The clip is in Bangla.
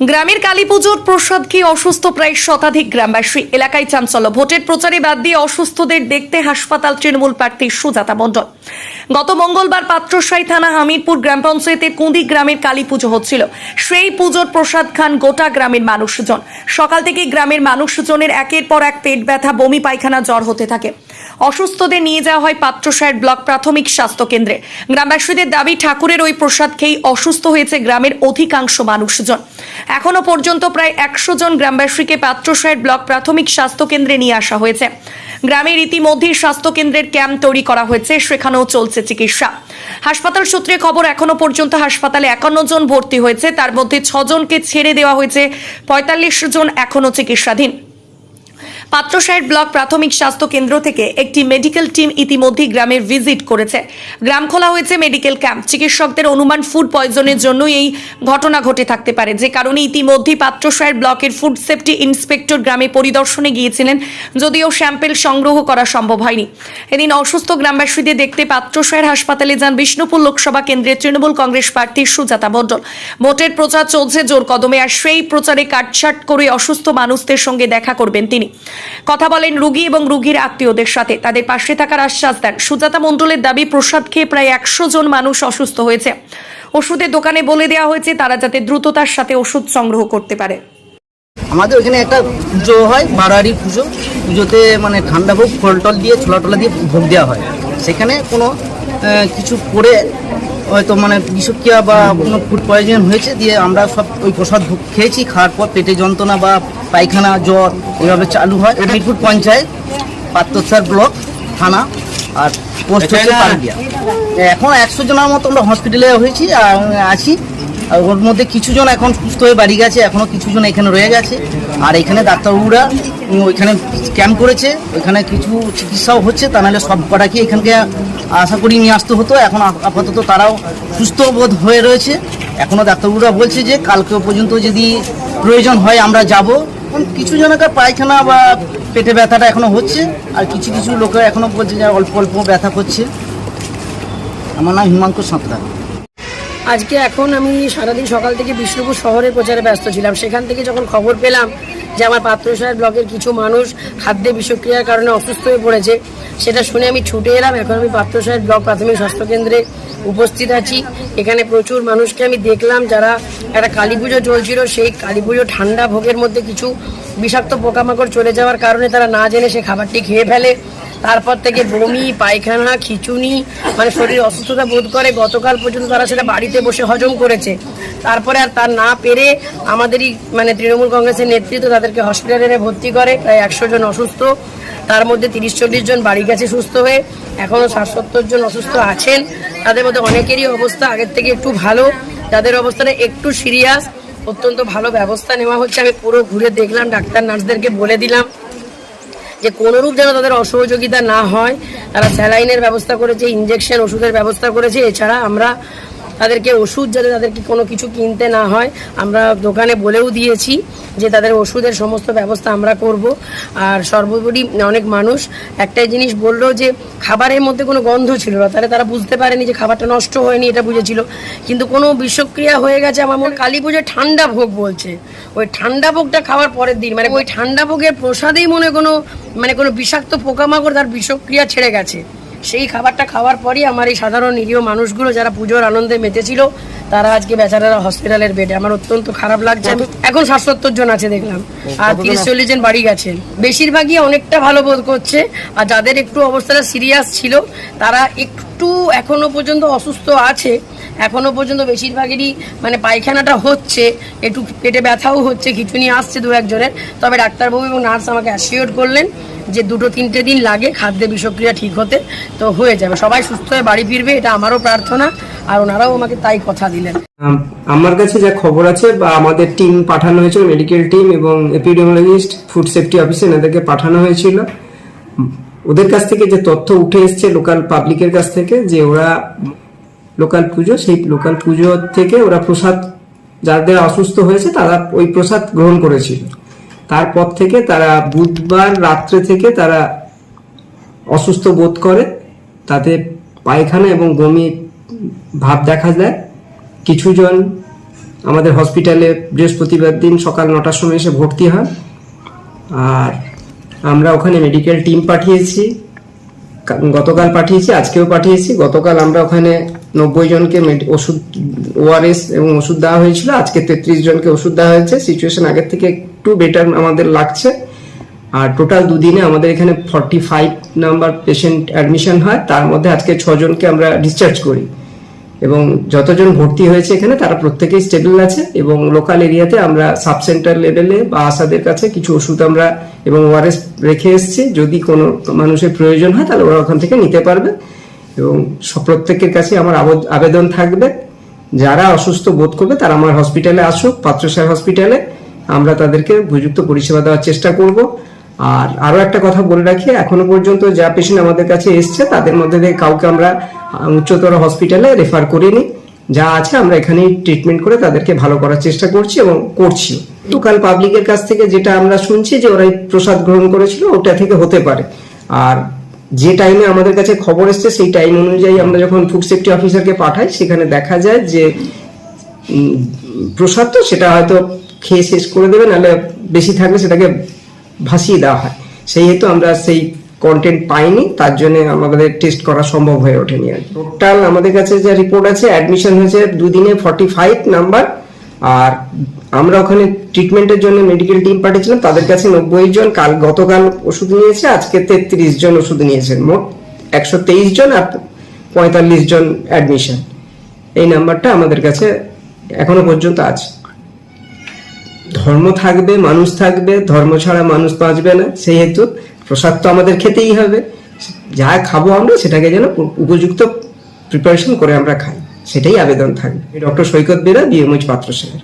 গ্রামের কালী পুজোর প্রসাদ খেয়ে অসুস্থ প্রায় শতাধিক গ্রামবাসী। এলাকায় চাঞ্চল্য। ভোটের প্রচারে বাদ দিয়ে অসুস্থদের দেখতে হাসপাতাল তৃণমূল প্রার্থী সুজাতা মণ্ডল। গত মঙ্গলবার পাত্রসাই থানা হামিরপুর গ্রাম পঞ্চায়েতের কুঁদি গ্রামের কালী পুজো হচ্ছিল। সেই পুজোর প্রসাদ খান গোটা গ্রামের মানুষজন। সকাল থেকে গ্রামের মানুষজনের একের পর এক পেট ব্যথা, বমি, পায়খানা, জ্বর হতে থাকে। অসুস্থদের নিয়ে যাওয়া হয় পাত্রসায়ের ব্লক প্রাথমিক স্বাস্থ্য কেন্দ্রে। গ্রামবাসীদের দাবি, ঠাকুরের ওই প্রসাদ খেয়েই অসুস্থ হয়েছে গ্রামের অধিকাংশ মানুষজন। এখনও পর্যন্ত প্রায় একশো জন গ্রামবাসীকে পাত্রসায়ের ব্লক প্রাথমিক স্বাস্থ্য কেন্দ্রে নিয়ে আসা হয়েছে। গ্রামের ইতিমধ্যেই স্বাস্থ্য কেন্দ্রের ক্যাম্প তৈরি করা হয়েছে, সেখানেও চলছে চিকিৎসা। হাসপাতাল সূত্রে খবর, এখনও পর্যন্ত হাসপাতালে একান্ন জন ভর্তি হয়েছে, তার মধ্যে ছজনকে ছেড়ে দেওয়া হয়েছে, পঁয়তাল্লিশ জন এখনও চিকিৎসাধীন। পাত্রসাহের ব্লক প্রাথমিক স্বাস্থ্য কেন্দ্র থেকে একটি মেডিকেল টিম ইতিমধ্যেই গ্রামের ভিজিট করেছে। গ্রাম খোলা হয়েছে মেডিকেল ক্যাম্প। চিকিৎসকদের অনুমান ফুড পয়জনের জন্যই এই ঘটনা ঘটে থাকতে পারে। যে কারণে ইতিমধ্যেই পাত্রসাহের ব্লকের ফুড সেফটি ইন্সপেক্টর গ্রামে পরিদর্শনে গিয়েছিলেন, যদিও স্যাম্পেল সংগ্রহ করা সম্ভব হয়নি। এদিন অসুস্থ গ্রামবাসীদের দেখতে পাত্রসাহের হাসপাতালে যান বিষ্ণুপুর লোকসভা কেন্দ্রের তৃণমূল কংগ্রেস প্রার্থী সুজাতা মণ্ডল। ভোটের প্রচার চলছে জোর কদমে, আর সেই প্রচারে কাটছাট করে অসুস্থ মানুষদের সঙ্গে দেখা করবেন তিনি। কথা বলেন রুগী এবং রুগীর আত্মীয়দের সাথে। তাদের পাশে থাকার আশ্বাস দেন। সুজাতা মণ্ডলের দাবি, প্রসাদ খেয়ে প্রায় একশো জন মানুষ অসুস্থ হয়েছে। ওষুধের দোকানে বলে দেওয়া হয়েছে, তারা যাতে দ্রুততার সাথে ওষুধ সংগ্রহ করতে পারে। আমাদের ওখানে একটা পুজো হয় বারোয়ারি পুজো। পুজোতে মানে ঠান্ডা ভোগ, ফল টল দিয়ে, ছোলা টোলা দিয়ে ভোগ দেওয়া হয়। সেখানে কোনো কিছু করে হয়তো মানে বিষক্রিয়া বা কোনো ফুড পয়জন হয়েছে দিয়ে আমরা সব ওই প্রসাদ খেয়েছি খাওয়ার পর পেটে যন্ত্রণা বা পায়খানা জ্বর এভাবে চালু হয়। মিরপুর পঞ্চায়েত পাত্রসার ব্লক থানা আর পোস্ট হচ্ছে এখন একশো জনের মতো আমরা হসপিটালে হয়েছি আর আছি। আর ওর মধ্যে কিছুজন এখন সুস্থ হয়ে বাড়ি গেছে এখনও কিছুজন এখানে রয়ে গেছে। আর এখানে ডাক্তারবাবুরা ওইখানে ক্যাম্প করেছে, ওইখানে কিছু চিকিৎসাও হচ্ছে, তা নাহলে সব কটাকে এখানকে আশা করি নিয়ে আসতে হতো। এখন আপাতত তারাও সুস্থ বোধ হয়ে রয়েছে। এখনও ডাক্তারবাবুরা বলছে যে কালকে পর্যন্ত যদি প্রয়োজন হয় আমরা যাব। কিছু জনকার পায়খানা বা পেটে ব্যথাটা এখনও হচ্ছে, আর কিছু কিছু লোকের এখনও বলছে যে অল্প অল্প ব্যথা করছে। আমার নাম হিমাঙ্কু সাঁতরা। আজকে এখন আমি সারাদিন সকাল থেকে বিষ্ণুপুর শহরে প্রচারে ব্যস্ত ছিলাম। সেখান থেকে যখন খবর পেলাম যে আমার পাত্রসাহের ব্লকের কিছু মানুষ খাদ্যে বিষক্রিয়ার কারণে অসুস্থ হয়ে পড়েছে, সেটা শুনে আমি ছুটে এলাম। এখন আমি পাত্রসাহের ব্লক প্রাথমিক স্বাস্থ্যকেন্দ্রে উপস্থিত আছি। এখানে প্রচুর মানুষকে আমি দেখলাম যারা একটা কালী পুজো চলছিল, সেই কালী পুজো ঠান্ডা ভোগের মধ্যে কিছু বিষাক্ত পোকামাকড় চলে যাওয়ার কারণে তারা না জেনে সে খাবারটি খেয়ে ফেলে। তারপর থেকে বমি, পায়খানা খিচুনি মানে শরীর অসুস্থতা বোধ করে। গতকাল পর্যন্ত তারা সেটা বাড়িতে বসে হজম করেছে। তারপরে আর তার না পেরে আমাদেরই মানে তৃণমূল কংগ্রেসের নেতৃত্ব তাদেরকে হসপিটালে এনে ভর্তি করে। প্রায় একশো জন অসুস্থ। তার মধ্যে তিরিশ চল্লিশ জন বাড়ি গেছে সুস্থ হয়ে। এখনও ষাট সত্তর জন অসুস্থ আছেন। তাদের মধ্যে অনেকেরই অবস্থা আগের থেকে একটু ভালো। যাদের অবস্থাটা একটু সিরিয়াস অত্যন্ত ভালো ব্যবস্থা নেওয়া হচ্ছে। আমি পুরো ঘুরে দেখলাম, ডাক্তার নার্সদেরকে বলে দিলাম যে কোনোরূপ যেন তাদের অসহযোগিতা না হয়। তারা স্যালাইনের ব্যবস্থা করেছে ইঞ্জেকশন ওষুধের ব্যবস্থা করেছে। এছাড়া আমরা তাদেরকে ওষুধ যাতে তাদেরকে কোনো কিছু কিনতে না হয়, আমরা দোকানে বলেও দিয়েছি। যে তাদের ওষুধের সমস্ত ব্যবস্থা আমরা করব। আর সর্বোপরি অনেক মানুষ একটাই জিনিস বলল যে, খাবারের মধ্যে কোনো গন্ধ ছিল না। তাহলে তারা বুঝতে পারেনি যে খাবারটা নষ্ট হয়নি, এটা বুঝেছিল। কিন্তু কোনো বিষক্রিয়া হয়ে গেছে আমার মনে কালী পুজো ঠান্ডা ভোগ বলছে। ওই ঠান্ডা ভোগটা খাওয়ার পরের দিন মানে ওই ঠান্ডা ভোগের প্রসাদেই মনে কোনো মানে কোনো বিষাক্ত পোকামাকড় তার বিষক্রিয়া ছেড়ে গেছে। সেই খাবারটা খাওয়ার পরই আমার এই সাধারণ নিরীহ মানুষগুলো যারা পুজোর আনন্দে মেতেছিল তারা আজকে বেচারারা হসপিটালের বেডে আমার অত্যন্ত খারাপ লাগছে। এখন ষাট সত্তর জন আছে দেখলাম। আর তিরিশ চল্লিশ জন বাড়ি গেছেন বেশিরভাগই অনেকটা ভালো বোধ করছে। আর যাদের একটু অবস্থাটা সিরিয়াস ছিল তারা একটু এখনও পর্যন্ত অসুস্থ আছে। এখনও পর্যন্ত বেশিরভাগেরই মানে পায়খানাটা হচ্ছে, একটু পেটে ব্যথাও হচ্ছে, খিচুনি আসছে দু একজনের। তবে ডাক্তারবাবু এবং নার্স আমাকে অ্যাসিওর করলেন যে দুটো তিনটে দিন লাগে খাদ্যে বিষক্রিয়া ঠিক হতে, তো হয়ে যাবে। সবাই সুস্থ হয়ে বাড়ি ফিরবে, এটা আমারও প্রার্থনা, আর ওনারাও আমাকে তাই কথা দিলেন। আমার কাছে যা খবর আছে, বা আমাদের টিম পাঠানো হয়েছিল মেডিকেল টিম এবং এপিডেমোলজিস্ট ফুড সেফটি অফিসার এদেরকে পাঠানো হয়েছিল। ওদের কাছ থেকে যে তথ্য উঠে এসছে লোকাল পাবলিকের কাছ থেকে, যে ওরা লোকাল পুজো, সেই লোকাল পুজো থেকে ওরা প্রসাদ, যাদের অসুস্থ হয়েছে তারা ওই প্রসাদ গ্রহণ করেছিল। তারপর থেকে তারা বুধবার রাত্রে থেকে তারা অসুস্থ বোধ করে, তাতে পায়খানা এবং বমি ভাব দেখা যায় কিছুজন আমাদের হসপিটালে বৃহস্পতিবার দিন সকাল নটার সময় এসে ভর্তি হয় আর আমরা ওখানে মেডিকেল টিম পাঠিয়েছি, গতকাল পাঠিয়েছি, আজকেও পাঠিয়েছি। গতকাল আমরা ওখানে নব্বই জনকে ওষুধ, ওআরএস এবং ওষুধ দেওয়া হয়েছিল। আজকে তেত্রিশ জনকে ওষুধ দেওয়া হয়েছে। সিচুয়েশন আগের থেকে একটু বেটার আমাদের লাগছে। আর টোটাল দুদিনে আমাদের এখানে forty five number patient admission হয়। তার মধ্যে আজকে ছজনকে আমরা ডিসচার্জ করি। এবং যতজন ভর্তি হয়েছে এখানে, তারা প্রত্যেকেই স্টেবল আছে এবং লোকাল এরিয়াতে আমরা সাব সেন্টার লেভেলে বা আশাদের কাছে কিছু ওষুধ আমরা এবং ওআরএস রেখে এসেছি। যদি কোনো মানুষের প্রয়োজন হয়, তাহলে ওরা ওখান থেকে নিতে পারবে। এবং প্রত্যেকের কাছে আমার আবদ- আবেদন থাকবে। যারা অসুস্থ বোধ করবে তারা আমার হসপিটালে আসুক পাত্রসাহেব হসপিটালে। আমরা তাদেরকে উপযুক্ত পরিষেবা দেওয়ার চেষ্টা করব। আর আরও একটা কথা বলে রাখি, এখনও পর্যন্ত যা পেশেন্ট আমাদের কাছে এসছে, তাদের মধ্যে থেকে কাউকে আমরা উচ্চতর হসপিটালে রেফার করিনি। যা আছে আমরা এখানেই ট্রিটমেন্ট করে তাদেরকে ভালো করার চেষ্টা করছি এবং করছি। লোকাল পাবলিকের কাছ থেকে যেটা আমরা শুনছি যে ওরা এই প্রসাদ গ্রহণ করেছিল, ওটা থেকে হতে পারে। আর যে টাইমে আমাদের কাছে খবর এসছে, সেই টাইম অনুযায়ী আমরা যখন ফুড সেফটি অফিসারকে পাঠাই, সেখানে দেখা যায় যে প্রসাদ তো সেটা হয়তো খেয়ে শেষ করে দেবে, নাহলে বেশি থাকলে সেটাকে ভাসিয়ে দেওয়া হয়। সেই হেতু আমরা সেই কন্টেন্ট পাইনি, তার জন্য আমাদের টেস্ট করা সম্ভব হয়ে ওঠেনি আর টোটাল আমাদের কাছে যে রিপোর্ট আছে অ্যাডমিশন হয়েছে দুদিনে ফর্টি ফাইভ নাম্বার আর আমরা ওখানে ট্রিটমেন্টের জন্য মেডিকেল টিম পাঠিয়েছিলাম, তাদের কাছে নব্বই জন, কাল গতকাল ওষুধ নিয়েছে, আজকে তেত্রিশ জন ওষুধ নিয়েছেন। মোট একশো তেইশ জন আর পঁয়তাল্লিশ জন অ্যাডমিশন এই নাম্বারটা আমাদের কাছে এখনও পর্যন্ত আছে। ধর্ম থাকবে, মানুষ থাকবে, ধর্ম ছাড়া মানুষ বাঁচবে না, সেই হেতু প্রসাদ তো আমাদের খেতেই হবে। যা খাব আমরা, সেটাকে যেন উপযুক্ত প্রিপারেশন করে আমরা খাই। সেটাই আবেদন থাকবে। ডক্টর সৈকত বেরা বিএমএইচ পাত্র সাহেব